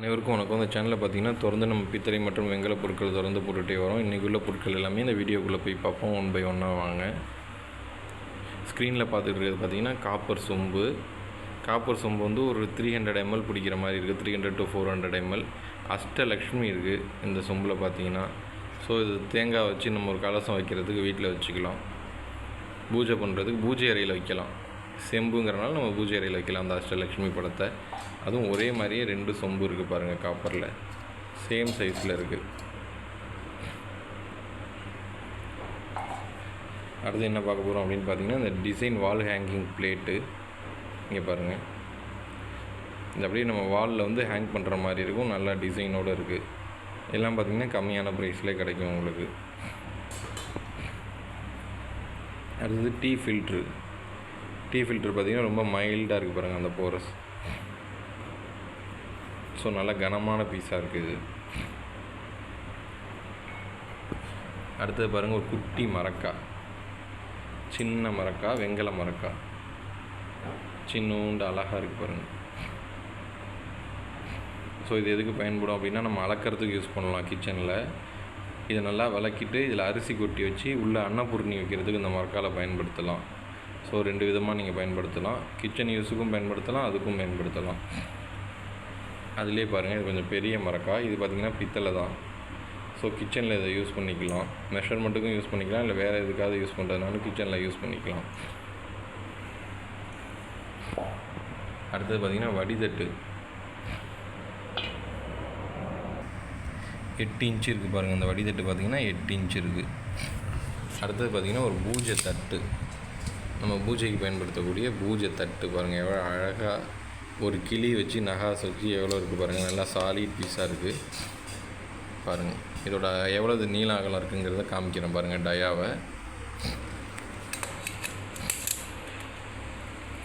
அனைவருக்கும் வணக்கம். இந்த சேனலில் பார்த்தீங்கன்னா தொடர்ந்து நம்ம பித்தளை மற்றும் வெங்கல பொருட்கள் தொடர்ந்து போட்டுகிட்டே வரோம். இன்றைக்கி உள்ள பொருட்கள் எல்லாமே இந்த வீடியோக்குள்ளே போய் பார்ப்போம். ஒன் பை ஒன்னாக வாங்க. ஸ்க்ரீனில் பார்த்துட்டு பார்த்தீங்கன்னா காப்பர் சொம்பு. காப்பர் சொம்பு வந்து ஒரு த்ரீ ஹண்ட்ரட் எம்எல் பிடிக்கிற மாதிரி இருக்குது three hundred to four hundred ML Ashtalakshmi இருக்குது இந்த சொம்பில் பார்த்தீங்கன்னா ஸோ இது தேங்காய் வச்சு நம்ம ஒரு கலசம் வைக்கிறதுக்கு வீட்டில் வச்சுக்கலாம். பூஜை பண்ணுறதுக்கு பூஜை அறையில் வைக்கலாம். செம்புங்கிறனால நம்ம பூஜை அறையில் வைக்கலாம். அந்த அஷ்டலக்ஷ்மி படத்தை. அதுவும் ஒரே மாதிரியே ரெண்டு சொம்பு இருக்குது பாருங்கள் காப்பரில். சேம் சைஸில் இருக்குது அடுத்து என்ன பார்க்க போகிறோம் அப்படின்னு பார்த்தீங்கன்னா இந்த டிசைன் வால் ஹேங்கிங் பிளேட்டு. இங்கே பாருங்கள் இந்த அப்படியே நம்ம வாலில் வந்து ஹேங் பண்ணுற மாதிரி இருக்கும். நல்லா டிசைனோடு இருக்குது எல்லாம் பார்த்திங்கன்னா கம்மியான ப்ரைஸ்லேயே கிடைக்கும் உங்களுக்கு. அடுத்தது டீ ஃபில்ட்ரு. டீ ஃபில்ட்ரு பார்த்திங்கன்னா ரொம்ப மைல்டாக இருக்குது பாருங்கள் அந்த போரஸ் ஸோ நல்ல கனமான பீஸாக இருக்குது அடுத்தது பாருங்கள் ஒரு குட்டி மரக்கா. சின்ன மரக்கா வெங்கல மரக்கா. சின்னூண்டு அழகாக இருக்குது பாருங்கள் ஸோ இது எதுக்கு பயன்படும் அப்படின்னா நம்ம அளக்கிறதுக்கு யூஸ் பண்ணலாம் கிச்சனில் இதை நல்லா விளக்கிட்டு இதில் அரிசி கொட்டி வச்சு உள்ளே அன்னபூர்ணி வைக்கிறதுக்கு இந்த மரக்காவில் பயன்படுத்தலாம். ஸோ ரெண்டு விதமாக நீங்கள் பயன்படுத்தலாம். கிச்சன் யூஸுக்கும் பயன்படுத்தலாம் அதுக்கும் பயன்படுத்தலாம். அதிலே பாருங்கள் இது கொஞ்சம் பெரிய மரக்காய் இது பார்த்திங்கன்னா பித்தளை தான். ஸோ கிச்சனில் இதை யூஸ் பண்ணிக்கலாம். மெஷர்மெண்ட்டுக்கும் யூஸ் பண்ணிக்கலாம். இல்லை வேறு எதுக்காவது யூஸ் பண்ணுறதுனாலும் கிச்சனில் யூஸ் பண்ணிக்கலாம். அடுத்தது பார்த்திங்கன்னா வடிதட்டு. எட்டு இன்ச்சு இருக்குது பாருங்கள் அந்த வடிதட்டு பார்த்திங்கன்னா எட்டு இன்ச்சு இருக்குது அடுத்தது பார்த்திங்கன்னா ஒரு பூஜை தட்டு. நம்ம பூஜைக்கு பயன்படுத்தக்கூடிய பூஜை தட்டு பாருங்கள் எவ்வளோ அழகாக ஒரு கிளி வச்சு நகாஸ் வச்சு எவ்வளோ இருக்குது பாருங்கள் நல்லா சாலிட் பீஸாக இருக்குது பாருங்கள் இதோட எவ்வளோ நீள அகலம் இருக்குங்கிறத காமிக்கிறேன் பாருங்கள் டயாவை.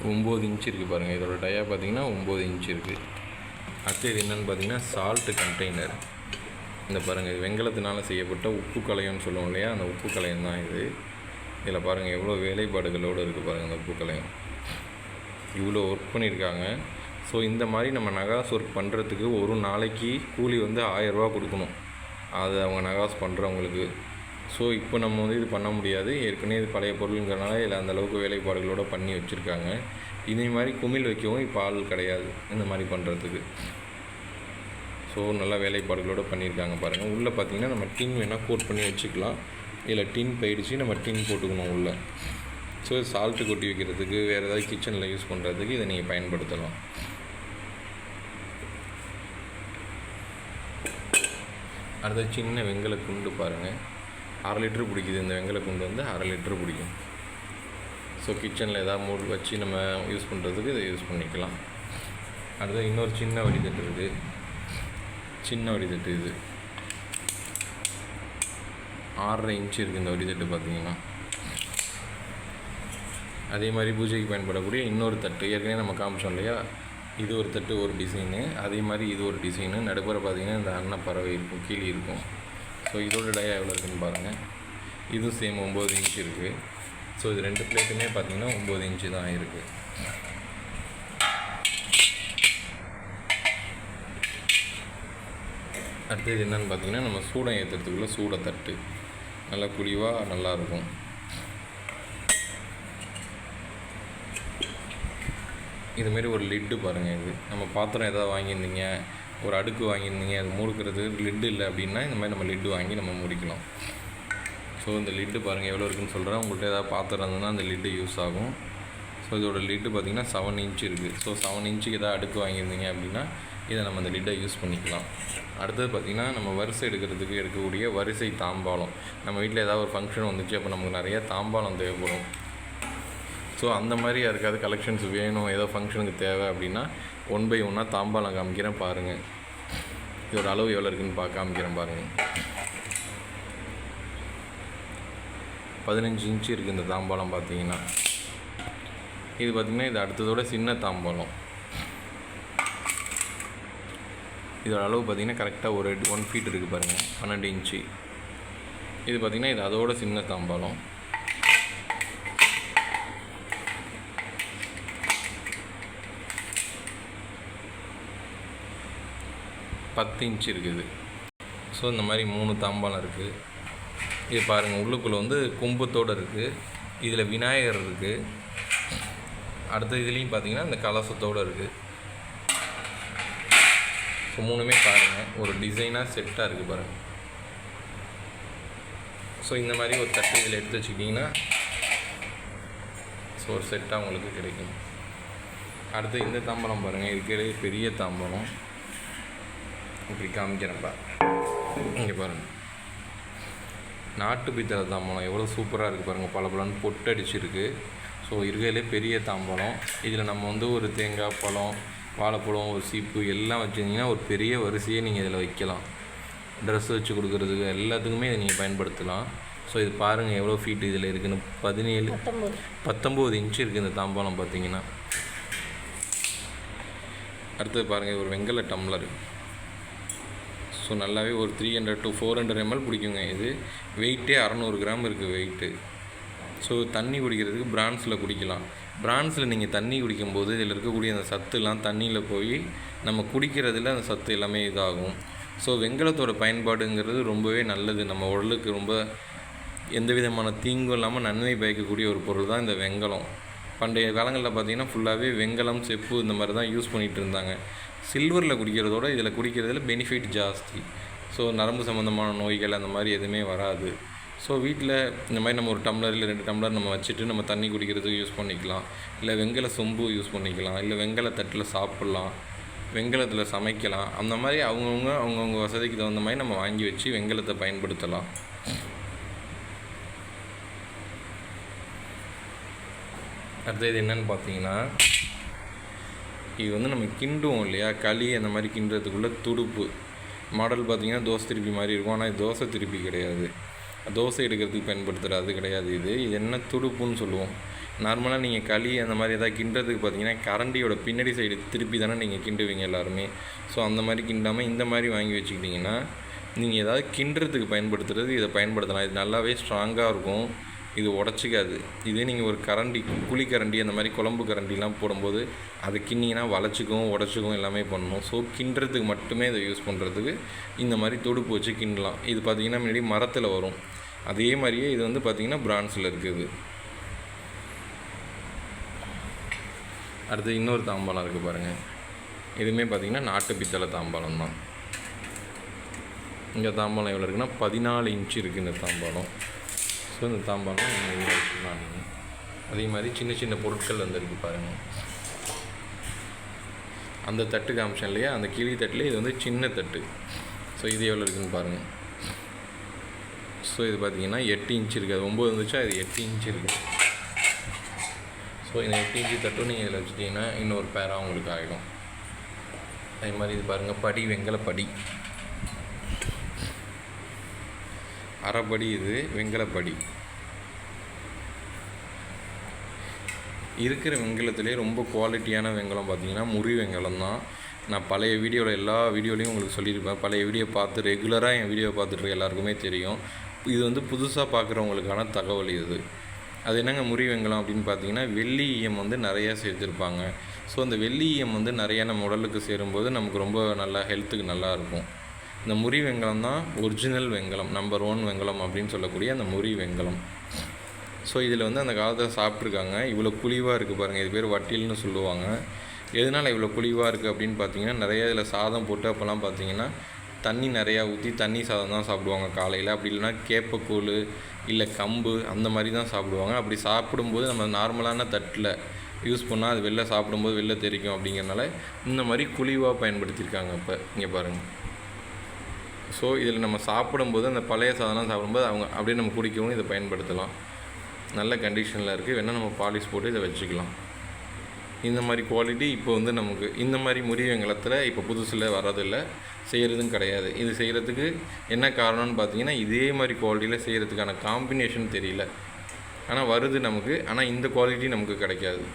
ஒம்பது இன்ச்சு இருக்குது பாருங்கள் இதோட டயா பார்த்தீங்கன்னா ஒம்பது இன்ச்சு இருக்குது அடுத்தது இது என்னென்னு பார்த்தீங்கன்னா சால்ட்டு கண்டெய்னர் இந்த பாருங்கள் வெங்கலத்தினால் செய்யப்பட்ட உப்பு கலையம்னு சொல்லுவோம் இல்லையா? அந்த உப்பு கலையம் தான் இது. இதில் பாருங்கள் எவ்வளோ வேலைப்பாடுகளோடு இருக்குது பாருங்கள் அந்த பூக்களையும். இவ்வளோ ஒர்க் பண்ணியிருக்காங்க. ஸோ இந்த மாதிரி நம்ம நகாஸ் ஒர்க் பண்ணுறதுக்கு ஒரு நாளைக்கு கூலி வந்து ஆயரூபா கொடுக்கணும். அது அவங்க நகாஸ் பண்ணுறவங்களுக்கு ஸோ இப்போ நம்ம வந்து இது பண்ண முடியாது. ஏற்கனவே இது பழைய பொருளுங்கிறனால இதில் அந்தளவுக்கு வேலைப்பாடுகளோடு பண்ணி வச்சுருக்காங்க. இதே மாதிரி குமிழ் வைக்கவும் இப்போ ஆள் கிடையாது. இந்த மாதிரி பண்ணுறதுக்கு ஸோ நல்லா வேலைப்பாடுகளோடு பண்ணியிருக்காங்க பாருங்கள் உள்ளே பார்த்தீங்கன்னா நம்ம டின் வேணால் கோட் பண்ணி வச்சுக்கலாம். இதில் டின் போயிடுச்சு நம்ம டின் போட்டுக்கணும் உள்ளே. ஸோ சால்ட்டு கொட்டி வைக்கிறதுக்கு வேறு ஏதாவது கிச்சனில் யூஸ் பண்ணுறதுக்கு இதை நீங்கள் பயன்படுத்தலாம். அடுத்த சின்ன வெங்கல குண்டு பாருங்கள் அரை லிட்ரு பிடிக்குது. இந்த வெங்கல குண்டு வந்து அரை லிட்ரு பிடிக்கும். ஸோ கிச்சனில் எதாவது மூடு வச்சு நம்ம யூஸ் பண்ணுறதுக்கு இதை யூஸ் பண்ணிக்கலாம். அடுத்து இன்னொரு சின்ன வடிதட்டு இருக்குது சின்ன வடிதட்டு இது. ஆறரை இன்ச்சு இருக்குது இந்த வடிதட்டு பார்த்தீங்கன்னா. அதே மாதிரி பூஜைக்கு பயன்படக்கூடிய இன்னொரு தட்டு. ஏற்கனவே நம்ம காமிச்சோம் இல்லையா? இது ஒரு தட்டு ஒரு டிசைனு. அதே மாதிரி இது ஒரு டிசைனு. நடுப்புற பார்த்தீங்கன்னா இந்த அன்னப்பறவை இருக்கும் கீழே இருக்கும். ஸோ இதோட டயா எவ்வளோ இருக்குன்னு பாருங்கள் இதுவும் சேம் ஒம்பது இன்ச்சு இருக்குது ஸோ இது ரெண்டு பிளேட்டுமே பார்த்தீங்கன்னா ஒம்பது இன்ச்சு தான் இருக்குது அடுத்தது என்னென்னு பார்த்தீங்கன்னா நம்ம சூடம் ஏற்றுறதுக்குள்ள சூட தட்டு நல்லா குழிவாக நல்லாயிருக்கும் இதுமாரி ஒரு லிட்டு பாருங்கள் இது. நம்ம பாத்திரம் எதாவது வாங்கியிருந்தீங்க ஒரு அடுக்கு வாங்கியிருந்தீங்க அது மூடுக்கிறது லிட்டு இல்லை அப்படின்னா இந்த மாதிரி நம்ம லிட்டு வாங்கி நம்ம முடிக்கலாம். ஸோ இந்த லிட்டு பாருங்கள் எவ்வளோ இருக்குன்னு சொல்கிறேன் உங்கள்கிட்ட ஏதாவது பாத்திரம் இருந்ததுன்னா அந்த லிட்டு யூஸ் ஆகும். ஸோ இதோட லிட்டு பார்த்திங்கன்னா செவன் இன்ச் இருக்குது ஸோ செவன் இன்ச்சுக்கு எதாவது அடுக்கு வாங்கியிருந்தீங்க அப்படின்னா இதை நம்ம அந்த லிட்டை யூஸ் பண்ணிக்கலாம். அடுத்தது பார்த்திங்கன்னா நம்ம வரிசை எடுக்கிறதுக்கு எடுக்கக்கூடிய வரிசை தாம்பாளம். நம்ம வீட்டில் ஏதாவது ஒரு ஃபங்க்ஷன் வந்துச்சு அப்போ நமக்கு நிறைய தாம்பாளம் தேவைப்படும். ஸோ அந்த மாதிரி யாருக்காவது கலெக்ஷன்ஸ் வேணும் ஏதோ ஃபங்க்ஷனுக்கு தேவை அப்படின்னா ஒன் பை ஒன்னாக தாம்பாளம் காமிக்கிறேன் பாருங்கள் இதோட அளவு எவ்வளோ இருக்குன்னு பார்க்க காமிக்கிறேன் பாருங்கள் பதினஞ்சு இன்ச்சு இருக்குது இந்த தாம்பாளம் பார்த்தீங்கன்னா. இது பார்த்திங்கன்னா இது அடுத்ததோட சின்ன தாம்பாளம் இதோட அளவு பார்த்திங்கன்னா கரெக்டாக ஒரு ஒன் ஃபீட் இருக்குது பாருங்கள் பன்னெண்டு இன்ச்சு இது பார்த்திங்கன்னா இது அதோட சின்ன தாம்பாளம் பத்து இன்ச் இருக்குது ஸோ இந்த மாதிரி மூணு தாம்பாளம் இருக்குது இது பாருங்கள் உள்ளுக்குள்ளே வந்து கும்பத்தோடு இருக்குது இதில் விநாயகர் இருக்குது அடுத்த இதுலேயும் பார்த்தீங்கன்னா இந்த கலசத்தோடு இருக்குது ஸோ மூணுமே பாருங்கள் ஒரு டிசைனாக செட்டாக இருக்குது பாருங்கள் ஸோ இந்த மாதிரி ஒரு தட்டு இதில் எடுத்து வச்சுக்கிட்டிங்கன்னா ஸோ ஒரு செட்டாக உங்களுக்கு கிடைக்கும். அடுத்து இந்த தாம்பரம் பாருங்கள் இருக்கிற பெரிய தாம்பரம். இப்படி காமிக்கிறேன்ப்பா இங்கே பாருங்கள் நாட்டு பித்தளை தாம்பலம் எவ்வளோ சூப்பராக இருக்குது பாருங்கள் பல பலன்னு பொட்டடிச்சிருக்கு. ஸோ இருக்கிறதுலே பெரிய தாம்பலம் இதில் நம்ம வந்து ஒரு தேங்காய் பழம் வாழைப்பழம் ஒரு சீப்பு எல்லாம் வச்சுருந்தீங்கன்னா ஒரு பெரிய வரிசையே நீங்கள் இதில் வைக்கலாம். ட்ரெஸ் வச்சு கொடுக்குறதுக்கு எல்லாத்துக்குமே இதை நீங்கள் பயன்படுத்தலாம். ஸோ இது பாருங்கள் எவ்வளோ ஃபீட் இதில் இருக்குன்னு. பதினேழு பத்தொம்பது. பத்தொம்போது இன்ச்சு இருக்குது இந்த தாம்பாலம் பார்த்தீங்கன்னா அடுத்தது பாருங்கள் ஒரு வெங்கல டம்ளர். ஸோ நல்லாவே ஒரு three hundred to four hundred ML பிடிக்குங்க இது. வெயிட்டே அறநூறு கிராம் இருக்குது வெயிட்டு ஸோ தண்ணி குடிக்கிறதுக்கு பிரான்ஸில் குடிக்கலாம். பிரான்ஸில் நீங்கள் தண்ணி குடிக்கும்போது இதில் இருக்கக்கூடிய அந்த சத்துலாம் தண்ணியில் போய் நம்ம குடிக்கிறதுல அந்த சத்து எல்லாமே இதாகும். ஸோ வெங்கலத்தோட பயன்பாடுங்கிறது ரொம்பவே நல்லது. நம்ம உடலுக்கு ரொம்ப எந்த விதமான தீங்கும் இல்லாமல் நன்மை பயக்கக்கூடிய ஒரு பொருள் தான் இந்த வெங்கலம். பண்டைய காலங்களில் பார்த்தீங்கன்னா ஃபுல்லாகவே வெங்கலம் செப்பு இந்த மாதிரி தான் யூஸ் பண்ணிகிட்டு இருந்தாங்க. சில்வரில் குடிக்கிறதோட இதில் குடிக்கிறதுல பெனிஃபிட் ஜாஸ்தி. ஸோ நரம்பு சம்மந்தமான நோய்கள் அந்த மாதிரி எதுவுமே வராது. ஸோ வீட்டில் இந்த மாதிரி நம்ம ஒரு டம்ளர் இல்லை ரெண்டு டம்ளர் நம்ம வச்சுட்டு நம்ம தண்ணி குடிக்கிறதுக்கு யூஸ் பண்ணிக்கலாம். இல்லை வெங்கல சொம்பு யூஸ் பண்ணிக்கலாம். இல்லை வெங்கல தட்டில் சாப்பிட்லாம். வெங்கலத்தில் சமைக்கலாம். அந்த மாதிரி அவங்கவுங்க அவங்கவுங்க வசதிக்கு தகுந்த மாதிரி நம்ம வாங்கி வச்சு வெங்கலத்தை பயன்படுத்தலாம். அடுத்தது இது என்னென்னு பார்த்தீங்கன்னா இது வந்து நம்ம கிண்டுவோம் இல்லையா? களி அந்த மாதிரி கிண்டுறதுக்குள்ளே துடுப்பு. மாடல் பார்த்தீங்கன்னா தோசை திருப்பி மாதிரி இருக்கும். ஆனால் தோசை திருப்பி கிடையாது. தோசை எடுக்கிறதுக்கு பயன்படுத்துகிற அது கிடையாது இது. இது என்ன துடுப்புன்னு சொல்லுவோம். நார்மலாக நீங்கள் களி அந்த மாதிரி எதாவது கிண்டுறதுக்கு பார்த்தீங்கன்னா கரண்டியோட பின்னாடி சைடு திருப்பி தானே நீங்கள் கிண்டுவீங்க எல்லாருமே. ஸோ அந்த மாதிரி கிண்டாமல் இந்த மாதிரி வாங்கி வச்சுக்கிட்டிங்கன்னா நீங்கள் ஏதாவது கிண்டுறதுக்கு பயன்படுத்துகிறது இதை பயன்படுத்தலாம். இது நல்லாவே ஸ்ட்ராங்காக இருக்கும். இது உடச்சிக்காது. இதே நீங்கள் ஒரு கரண்டி குழி கரண்டி அந்த மாதிரி குழம்பு கரண்டிலாம் போடும்போது அது கிண்ணிங்கன்னா வளைச்சிக்கும் உடச்சிக்கும் எல்லாமே பண்ணணும். ஸோ கிண்டுறதுக்கு மட்டுமே இதை யூஸ் பண்ணுறதுக்கு இந்த மாதிரி துடுப்பு வச்சு கிண்டலாம். இது பார்த்திங்கன்னா முன்னாடி மரத்தில் வரும். அதே மாதிரியே இது வந்து பார்த்திங்கன்னா பிரான்ஸில் இருக்குது. அடுத்து இன்னொரு தாம்பாலம் இருக்குது பாருங்கள் இதுவுமே பார்த்திங்கன்னா நாட்டு பித்தளை தாம்பாலம் தான். இங்கே தாம்பாலம் எவ்வளோ இருக்குன்னா பதினாலு இன்ச்சு இருக்குது இந்த தாம்பாலம் ஸோ இந்த தாம்பாலும் நீங்கள் அதே மாதிரி சின்ன சின்ன பொருட்கள் வந்துருக்கு பாருங்கள் அந்த தட்டு காமிச்சேன் இல்லையா? அந்த கிளி தட்டில் இது வந்து சின்ன தட்டு. ஸோ இது எவ்வளோ இருக்குதுன்னு பாருங்கள் ஸோ இது பார்த்தீங்கன்னா எட்டு இன்ச் இருக்குது அது ஒம்பது இருந்துச்சா இது எட்டு இன்ச் இருக்குது ஸோ இந்த எட்டு இன்ச்சு தட்டும் நீங்கள் இதில் வச்சுட்டிங்கன்னா இன்னொரு பேராக உங்களுக்கு ஆகிடும் அதே மாதிரி இது பாருங்கள் படி வெங்கல படி. அரைப்படி இது வெங்கலப்படி. இருக்கிற வெங்கலத்திலே ரொம்ப குவாலிட்டியான வெங்கலம் பார்த்தீங்கன்னா முறி வெங்கலம் தான். நான் பழைய வீடியோவில் எல்லா வீடியோலையும் உங்களுக்கு சொல்லியிருப்பேன். பழைய வீடியோ பார்த்து ரெகுலராக என் வீடியோ பார்த்துட்டு எல்லாருக்குமே தெரியும். இது வந்து புதுசாக பார்க்குறவங்களுக்கான தகவல் இது. அது என்னங்க முறி வெங்கலம் அப்படின்னு பார்த்தீங்கன்னா வெள்ளி ஈயம் வந்து நிறையா சேர்த்துருப்பாங்க. ஸோ அந்த வெள்ளி ஈயம் வந்து நிறையா நம்ம உடலுக்கு சேரும்போது நமக்கு ரொம்ப நல்லா ஹெல்த்துக்கு நல்லா இருக்கும். இந்த முறி வெங்கலம் தான் ஒரிஜினல் வெங்கலம் நம்பர் ஒன் வெங்கலம் அப்படின்னு சொல்லக்கூடிய அந்த முறி வெங்கலம். ஸோ இதில் வந்து அந்த காலத்தில் சாப்பிட்ருக்காங்க இவ்வளோ குழிவாக இருக்குது பாருங்கள் இது பேர் வட்டில்னு சொல்லுவாங்க. எதனால் இவ்வளோ குழிவாக இருக்குது அப்படின்னு பார்த்தீங்கன்னா நிறைய இதில் சாதம் போட்டு அப்போல்லாம் பார்த்தீங்கன்னா தண்ணி நிறையா ஊற்றி தண்ணி சாதம் தான் சாப்பிடுவாங்க காலையில். அப்படி இல்லைன்னா கேப்பக்கூழ் இல்லை கம்பு அந்த மாதிரி தான் சாப்பிடுவாங்க. அப்படி சாப்பிடும்போது நம்ம நார்மலான தட்டில் யூஸ் பண்ணால் அது வெளில சாப்பிடும்போது வெளில தெரிக்கும் அப்படிங்கிறனால இந்த மாதிரி குழிவாக பயன்படுத்தியிருக்காங்க இப்போ. இங்கே பாருங்கள் ஸோ இதில் நம்ம சாப்பிடும்போது அந்த பழைய சாதனம் சாப்பிடும்போது அவங்க அப்படியே நம்ம குடிக்கவும் இதை பயன்படுத்தலாம். நல்ல கண்டிஷனில் இருக்குது வேணால் நம்ம பாலிஷ் போட்டு இதை வச்சுக்கலாம். இந்த மாதிரி குவாலிட்டி இப்போ வந்து நமக்கு இந்த மாதிரி முறிவங்களத்தில் இப்போ புதுசில் வரதில்லை செய்கிறதும் கிடையாது. இது செய்கிறதுக்கு என்ன காரணம்னு பார்த்தீங்கன்னா இதே மாதிரி குவாலிட்டியில் செய்கிறதுக்கான காம்பினேஷன் தெரியல. ஆனால் வருது நமக்கு. ஆனால் இந்த குவாலிட்டி நமக்கு கிடைக்காது.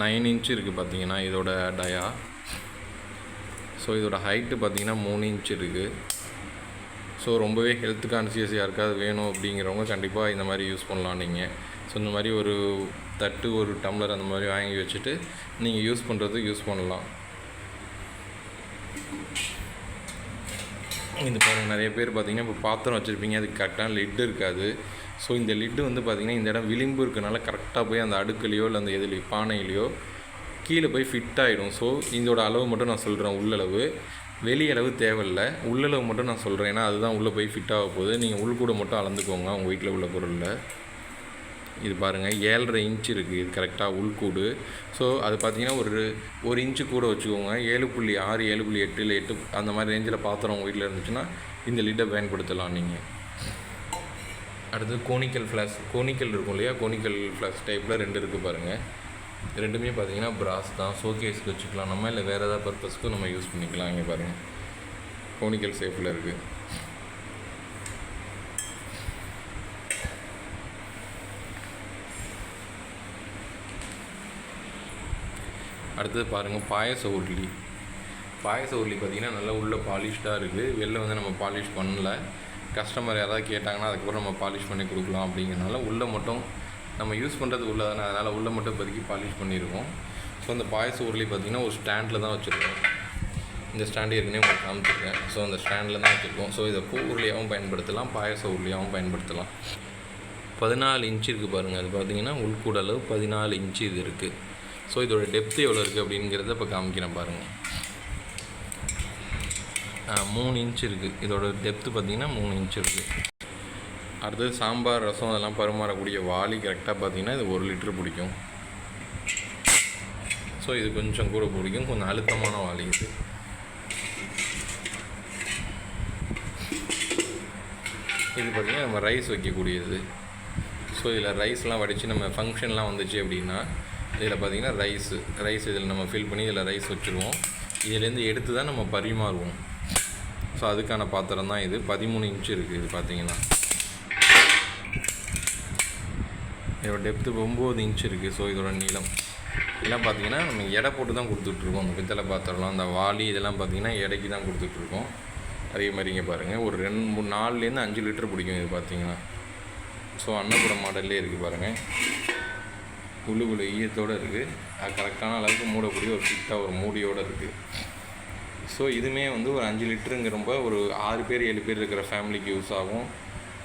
நைன் இன்ச் இருக்குது பார்த்தீங்கன்னா இதோட டயா ஸோ இதோட ஹைட்டு பார்த்தீங்கன்னா மூணு இன்ச் இருக்குது ஸோ ரொம்பவே ஹெல்த் கான்சியஸ் யாருக்காவது வேணும் அப்படிங்கிறவங்க கண்டிப்பாக இந்த மாதிரி யூஸ் பண்ணலாம் நீங்கள் ஸோ இந்த மாதிரி ஒரு தட்டு ஒரு டம்ளர் அந்த மாதிரி வாங்கி வச்சுட்டு நீங்கள் யூஸ் பண்ணுறது யூஸ் பண்ணலாம். இந்த பாருங்கள் நிறைய பேர் பார்த்தீங்கன்னா இப்போ பாத்திரம் வச்சுருப்பீங்க அதுக்கு கரெக்டான லிட்டு இருக்காது. ஸோ இந்த லிட்டு வந்து பார்த்திங்கன்னா இந்த இடம் விளிம்பு இருக்கனால கரெக்டாக போய் அந்த அடுக்குலையோ இல்லை அந்த எதுலையோ பானையிலையோ கீழே போய் ஃபிட் ஆகிடும் ஸோ இதோட அளவு மட்டும் நான் சொல்கிறேன் உள்ளளவு. வெளியளவு தேவையில்ல. உள்ளளவு மட்டும் நான் சொல்கிறேன் ஏன்னா அதுதான் உள்ளே போய் ஃபிட் ஆக போகுது. நீங்கள் உள்கூட மட்டும் அளந்துக்கோங்க உங்கள் வீட்டில் உள்ள பொருளில். இது பாருங்கள் ஏழரை இன்ச் இருக்குது இது கரெக்டாக உள்கூடு ஸோ அது பார்த்தீங்கன்னா ஒரு ஒரு இன்ச்சு கூட வச்சுக்கோங்க. ஏழு புள்ளி ஆறு ஏழு புள்ளி எட்டு இல்லை எட்டு அந்த மாதிரி ரேஞ்சில் பாத்திரம் உங்கள் வீட்டில் இருந்துச்சுன்னா இந்த லிட்டை பயன்படுத்தலாம் நீங்கள் அடுத்து கோனிக்கல் ஃப்ளாஸ் கோனிக்கல் இருக்கும் இல்லையா? கோனிக்கல் ஃப்ளாஸ் டைப்பில் ரெண்டு இருக்குது பாருங்கள் ரெண்டுமே பார்த்தீங்கன்னா பிராஸ் தான். ஷோகேஸ்க்கு வச்சுக்கலாம் நம்ம இல்லை வேறு ஏதாவது பர்பஸ்க்கும் நம்ம யூஸ் பண்ணிக்கலாம் இங்கே பாருங்கள் கோனிக்கல் ஷேப்பில் இருக்குது அடுத்தது பாருங்கள் பாயச உருளி. பாயச உருளி பார்த்திங்கன்னா நல்லா உள்ளே பாலிஷ்டாக இருக்குது வெளில வந்து நம்ம பாலிஷ் பண்ணல. கஸ்டமர் யாராவது கேட்டாங்கன்னா அதுக்கப்புறம் நம்ம பாலிஷ் பண்ணி கொடுக்கலாம் அப்படிங்கிறனால உள்ளே மட்டும் நம்ம யூஸ் பண்ணுறது உள்ளே தானே அதனால் உள்ளே மட்டும் பதுக்கி பாலிஷ் பண்ணியிருக்கோம் ஸோ அந்த பாயச உருளி பார்த்திங்கன்னா ஒரு ஸ்டாண்டில் தான் வச்சுருக்கோம். இந்த ஸ்டாண்டு ஏற்கனவே உங்களுக்கு காமிச்சிருக்கேன். ஸோ அந்த ஸ்டாண்டில் தான் வச்சுருக்கோம். ஸோ இதை பூ உருளியாகவும் பயன்படுத்தலாம் பாயச உருளியாகவும் பயன்படுத்தலாம். பதினாலு இன்ச்சு இருக்குது பாருங்கள் அது பார்த்தீங்கன்னா உள்கூட அளவு பதினாலு இன்ச்சு இது இருக்குது ஸோ இதோட டெப்த் எவ்வளோ இருக்குது அப்படிங்கிறத இப்போ காமிக்கிறேன் பாருங்கள் மூணு இன்ச் இருக்குது இதோட டெப்த்து பார்த்திங்கன்னா மூணு இன்ச் இருக்குது அடுத்தது சாம்பார் ரசம் அதெல்லாம் பரிமாறக்கூடிய வாளி கரெக்டாக பார்த்தீங்கன்னா இது ஒரு லிட்டர் பிடிக்கும். ஸோ இது கொஞ்சம் கூட பிடிக்கும். கொஞ்சம் அழுத்தமான வாளி இது. இது பார்த்திங்கன்னா நம்ம ரைஸ் வைக்கக்கூடியது. ஸோ இதில் ரைஸ்லாம் வடித்து நம்ம ஃபங்க்ஷன்லாம் வந்துச்சு அப்படின்னா இதில் பார்த்திங்கன்னா ரைஸு ரைஸ் இதில் நம்ம ஃபில் பண்ணி இதில் ரைஸ் வச்சுருவோம். இதுலேருந்து எடுத்து தான் நம்ம பரிமாறுவோம். ஸோ அதுக்கான பாத்திரம் தான் இது. பதிமூணு இன்ச்சு இருக்குது இது பார்த்திங்கன்னா. இதோட டெப்த்து ஒம்பது இன்ச் இருக்குது ஸோ இதோட நீளம். இதெல்லாம் பார்த்தீங்கன்னா நம்ம எடை போட்டு தான் கொடுத்துட்ருக்கோம். அந்த பித்தளை பாத்திரம்லாம் அந்த வாளி இதெல்லாம் பார்த்தீங்கன்னா எடைக்கு தான் கொடுத்துட்ருக்கோம். அதே மாதிரி இங்கே பாருங்கள் ஒரு ரெண்டு மூணு நாலுலேருந்து அஞ்சு லிட்டர் பிடிக்கும் இது பார்த்தீங்கன்னா ஸோ அன்னபுரம் மாடல்லே இருக்குது பாருங்கள் உள்ளுக்குள்ள ஈயத்தோடு இருக்குது அது கரெக்டான அளவுக்கு மூடக்கூடிய ஒரு ஃபிட்டாக ஒரு மூடியோடு இருக்குது ஸோ இதுவுமே வந்து ஒரு அஞ்சு லிட்டருங்கிறப்ப ஒரு ஆறு பேர் ஏழு பேர் இருக்கிற ஃபேமிலிக்கு யூஸ் ஆகும்.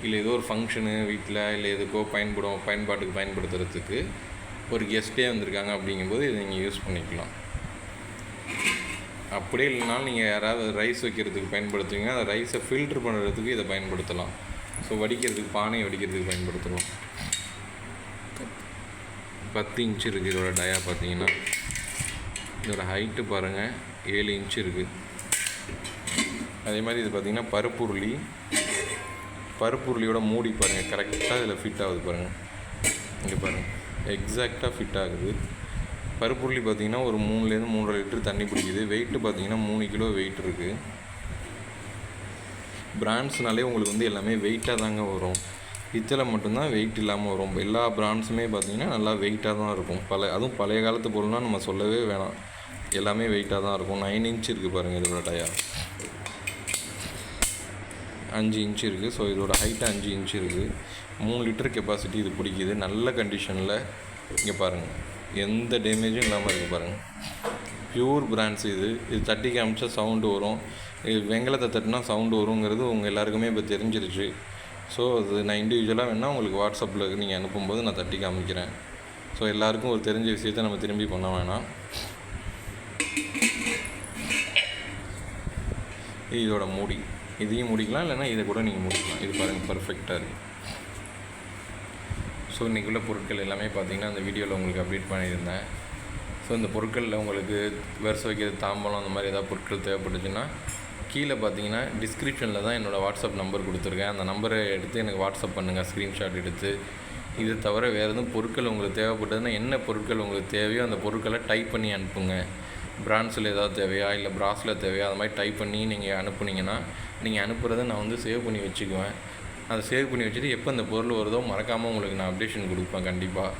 இல்லை ஏதோ ஒரு ஃபங்க்ஷனு வீட்டில் இல்லை எதுக்கோ பயன்படும் பயன்பாட்டுக்கு பயன்படுத்துறதுக்கு ஒரு கெஸ்ட்டே வந்திருக்காங்க அப்படிங்கும்போது இதை நீங்கள் யூஸ் பண்ணிக்கலாம். அப்படியே இல்லைனாலும் நீங்கள் யாராவது ரைஸ் வைக்கிறதுக்கு பயன்படுத்துவீங்க. அந்த ரைஸை ஃபில்ட்ரு பண்ணுறதுக்கு இதை பயன்படுத்தலாம். ஸோ வடிக்கிறதுக்கு பானையை வடிக்கிறதுக்கு பயன்படுத்தலாம். பத்து இன்ச் இருக்குது இதோட டயா பார்த்தீங்கன்னா. இதோட ஹைட்டு பாருங்கள் ஏழு இன்ச் இருக்குது அதே மாதிரி இது பார்த்திங்கன்னா பருப்புருளி பருப்புருளியோட மூடி பாருங்கள் கரெக்டாக இதில் ஃபிட் ஆகுது பாருங்கள் இங்கே பாருங்கள் எக்ஸாக்டாக ஃபிட் ஆகுது. பருப்புருளி பார்த்தீங்கன்னா ஒரு மூணுலேருந்து மூன்றரை லிட்டர் தண்ணி பிடிக்குது. வெயிட்டு பார்த்தீங்கன்னா மூணு கிலோ வெயிட் இருக்குது பிராண்ட்ஸ்னாலே உங்களுக்கு வந்து எல்லாமே வெயிட்டாக தாங்க வரும். பித்தளை மட்டும்தான் வெயிட் இல்லாமல் வரும். எல்லா பிராண்ட்ஸுமே பார்த்தீங்கன்னா நல்லா வெயிட்டாக தான் இருக்கும். பல அதுவும் பழைய காலத்து பொருள்னால் நம்ம சொல்லவே வேணாம். எல்லாமே வெயிட்டாக தான் இருக்கும். நைன் இன்ச் இருக்குது பாருங்கள் இதோட டயர் அஞ்சு இன்ச்சு இருக்குது ஸோ இதோட ஹைட்டு அஞ்சு இன்ச் இருக்குது மூணு லிட்டர் கெப்பாசிட்டி இது பிடிக்குது. நல்ல கண்டிஷனில் இங்கே பாருங்கள் எந்த டேமேஜும் இல்லாமல் இருக்குது பாருங்கள் பியூர் பிராண்ட்ஸ் இது. இது தட்டி காமிச்சா சவுண்டு வரும். இது வெங்கலத்தை தட்டினா சவுண்டு வருங்கிறது உங்கள் எல்லாருக்குமே இப்போ தெரிஞ்சிருச்சு. ஸோ அது நான் இண்டிவிஜுவலாக வேணால் உங்களுக்கு வாட்ஸ்அப்பில் நீங்கள் அனுப்பும்போது நான் தட்டி காமிக்கிறேன். ஸோ எல்லாருக்கும் ஒரு தெரிஞ்ச விஷயத்த நம்ம திரும்பி பண்ண வேணாம். இதோட மூடி. இதையும் முடிக்கலாம் இல்லைன்னா இதை கூட நீங்கள் முடிக்கலாம். இது பாருங்கள் பர்ஃபெக்டாக இருக்குது ஸோ இன்றைக்குள்ள பொருட்கள் எல்லாமே பார்த்தீங்கன்னா அந்த வீடியோவில் உங்களுக்கு அப்டேட் பண்ணியிருந்தேன். ஸோ இந்த பொருட்களில் உங்களுக்கு வருஷம் வைக்கிறது தாம்பலம் அந்த மாதிரி ஏதாவது பொருட்கள் தேவைப்பட்டுச்சுன்னா கீழே பார்த்தீங்கன்னா டிஸ்கிரிப்ஷனில் தான் என்னோடய வாட்ஸ்அப் நம்பர் கொடுத்துருக்கேன். அந்த நம்பரை எடுத்து எனக்கு வாட்ஸ்அப் பண்ணுங்கள் ஸ்க்ரீன்ஷாட் எடுத்து. இது தவிர வேறு எதுவும் பொருட்கள் உங்களுக்கு தேவைப்பட்டதுன்னா என்ன பொருட்கள் உங்களுக்கு தேவையோ அந்த பொருட்களை டைப் பண்ணி அனுப்புங்க. பிராண்ட்ஸில் ஏதாவது தேவையா? இல்லை ப்ராஸில் தேவையா? அது மாதிரி டைப் பண்ணி நீங்கள் அனுப்புனீங்கன்னா நீங்கள் அனுப்புகிறத நான் வந்து சேவ் பண்ணி வச்சுக்குவேன். அதை சேவ் பண்ணி வச்சுட்டு எப்போ அந்த பொருள் வருதோ மறக்காமல் உங்களுக்கு நான் அப்டேஷன் கொடுப்பேன் கண்டிப்பாக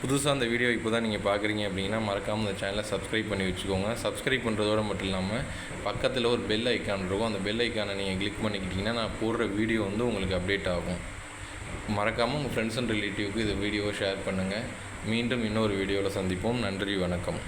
புதுசாக அந்த வீடியோ இப்போ தான் நீங்கள் பார்க்குறீங்க அப்படின்னா மறக்காமல் இந்த சேனலை சப்ஸ்கிரைப் பண்ணி வச்சுக்கோங்க. சப்ஸ்கிரைப் பண்ணுறதோட மட்டும் இல்லாமல் பக்கத்தில் ஒரு பெல் ஐக்கான் இருக்கும். அந்த பெல் ஐக்கானை நீங்கள் கிளிக் பண்ணிக்கிட்டிங்கன்னா நான் போடுற வீடியோ வந்து உங்களுக்கு அப்டேட் ஆகும். மறக்காமல் உங்கள் ஃப்ரெண்ட்ஸ் அண்ட் ரிலேட்டிவ்க்கு இந்த வீடியோவை ஷேர் பண்ணுங்கள் மீண்டும் இன்னொரு வீடியோவில் சந்திப்போம். நன்றி வணக்கம்.